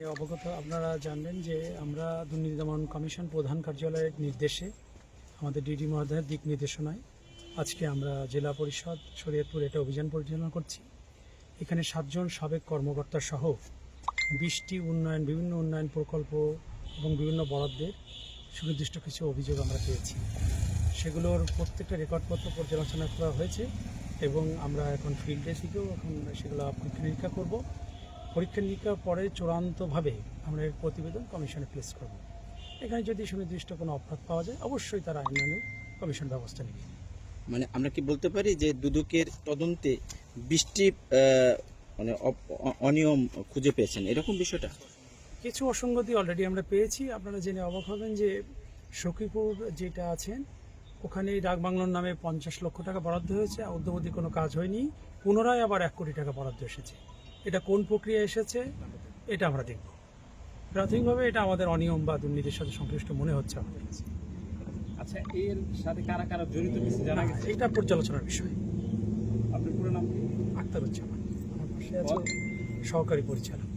অবগত আপনারা জানবেন যে আমরা দুর্নীতি দমন কমিশন প্রধান কার্যালয়ের নির্দেশে আমাদের ডিডি মহোদয়ের দিক নির্দেশনায় আজকে আমরা জেলা পরিষদ শরীয়তপুর এটা অভিযান পরিচালনা করছি। এখানে সাতজন সাবেক কর্মকর্তা সহ বিশটি উন্নয়ন, বিভিন্ন উন্নয়ন প্রকল্প এবং বিভিন্ন বরাদ্দের সুনির্দিষ্ট কিছু অভিযোগ আমরা পেয়েছি। সেগুলোর প্রত্যেকটা রেকর্ডপত্র পর্যালোচনা করা হয়েছে এবং আমরা এখন ফিল্ডে থেকেও এখন সেগুলো নিরীক্ষা করব। পরীক্ষা নিরীক্ষার পরে চূড়ান্তভাবে আমরা এর প্রতিবেদন কমিশনে প্লেস করব। এখানে যদি সুনির্দিষ্ট কোনো অপরাধ পাওয়া যায় অবশ্যই তারা আইনানুগ কমিশন ব্যবস্থা নেবে। মানে আমরা কি বলতে পারি যে দুদকের তদন্তে বৃষ্টি মানে অনিয়ম খুঁজে পেয়েছেন? এরকম বিষয়টা? কিছু অসঙ্গতি অলরেডি আমরা পেয়েছি। আপনারা জেনে অবাক হবেন যে সখীপুর যেটা আছেন ওখানে ডাকবাংলোর নামে পঞ্চাশ লক্ষ টাকা বরাদ্দ হয়েছে। অদ্যবধি কোনো কাজ হয়নি। পুনরায় আবার এক কোটি টাকা বরাদ্দ এসেছে। এটা কোন প্রক্রিয়া এসেছে এটা আমরা দেখব। প্রাথমিকভাবে এটা আমাদের অনিয়ম বা দুর্নীতির সাথে সংশ্লিষ্ট মনে হচ্ছে আমাদের কাছে। আচ্ছা এর সাথে কারা কারা জড়িত কিছু জানা গেছে? এটা পর্যালোচনার বিষয়। আপনার পুরো নাম কি? আক্তারুজ্জামান। আমার পাশে আছে সহকারী পরিচালক।